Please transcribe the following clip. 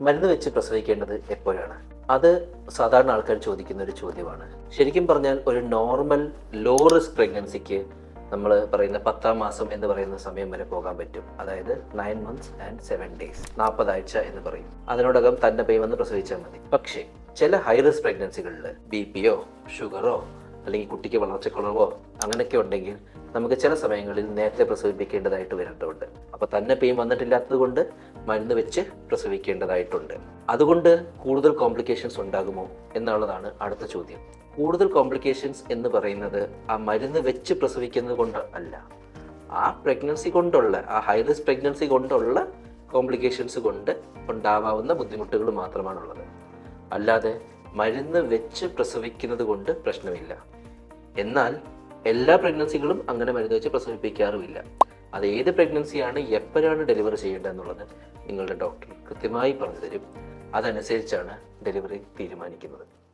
മരുന്ന് വെച്ച് പ്രസവിക്കേണ്ടത് എപ്പോഴാണ്? അത് സാധാരണ ആൾക്കാർ ചോദിക്കുന്ന ഒരു ചോദ്യമാണ്. ശരിക്കും പറഞ്ഞാൽ ഒരു നോർമൽ ലോ റിസ്ക് പ്രഗ്നൻസിക്ക് നമ്മൾ പറയുന്ന പത്താം മാസം എന്ന് പറയുന്ന സമയം വരെ പോകാൻ പറ്റും. അതായത് nine months and seven days നാൽപ്പതാഴ്ച എന്ന് പറയും. അതിനോടകം തന്നെ പെയ് വന്ന് പ്രസവിച്ചാൽ മതി. പക്ഷേ ചില ഹൈ റിസ്ക് പ്രഗ്നൻസികളിൽ ബി പിയോ ഷുഗറോ അല്ലെങ്കിൽ കുട്ടിക്ക് വളർച്ചക്കുറവോ അങ്ങനെയൊക്കെ ഉണ്ടെങ്കിൽ നമുക്ക് ചില സമയങ്ങളിൽ നേരത്തെ പ്രസവിപ്പിക്കേണ്ടതായിട്ട് വരേണ്ടതുണ്ട്. അപ്പോൾ തന്നെ പെയിൻ വന്നിട്ടില്ലാത്തത് കൊണ്ട് മരുന്ന് വെച്ച് പ്രസവിക്കേണ്ടതായിട്ടുണ്ട്. അതുകൊണ്ട് കൂടുതൽ കോംപ്ലിക്കേഷൻസ് ഉണ്ടാകുമോ എന്നുള്ളതാണ് അടുത്ത ചോദ്യം. കൂടുതൽ കോംപ്ലിക്കേഷൻസ് എന്ന് പറയുന്നത് ആ മരുന്ന് വെച്ച് പ്രസവിക്കുന്നത് കൊണ്ട് അല്ല. ആ പ്രഗ്നൻസി കൊണ്ടുള്ള ആ ഹൈ റിസ്ക് പ്രഗ്നൻസി കൊണ്ടുള്ള കോംപ്ലിക്കേഷൻസ് കൊണ്ട് ഉണ്ടാവാവുന്ന ബുദ്ധിമുട്ടുകൾ മാത്രമാണുള്ളത്. അല്ലാതെ മരുന്ന് വെച്ച് പ്രസവിക്കുന്നത് കൊണ്ട് പ്രശ്നമില്ല. എന്നാൽ എല്ലാ പ്രഗ്നൻസികളും അങ്ങനെ മരുന്ന് വെച്ച് പ്രസവിപ്പിക്കാറുമില്ല. അത് ഏത് പ്രഗ്നൻസിയാണ് എപ്പോഴാണ് ഡെലിവറി ചെയ്യേണ്ടത് എന്നുള്ളത് നിങ്ങളുടെ ഡോക്ടർ കൃത്യമായി പറഞ്ഞു തരും. അതനുസരിച്ചാണ് ഡെലിവറി തീരുമാനിക്കുന്നത്.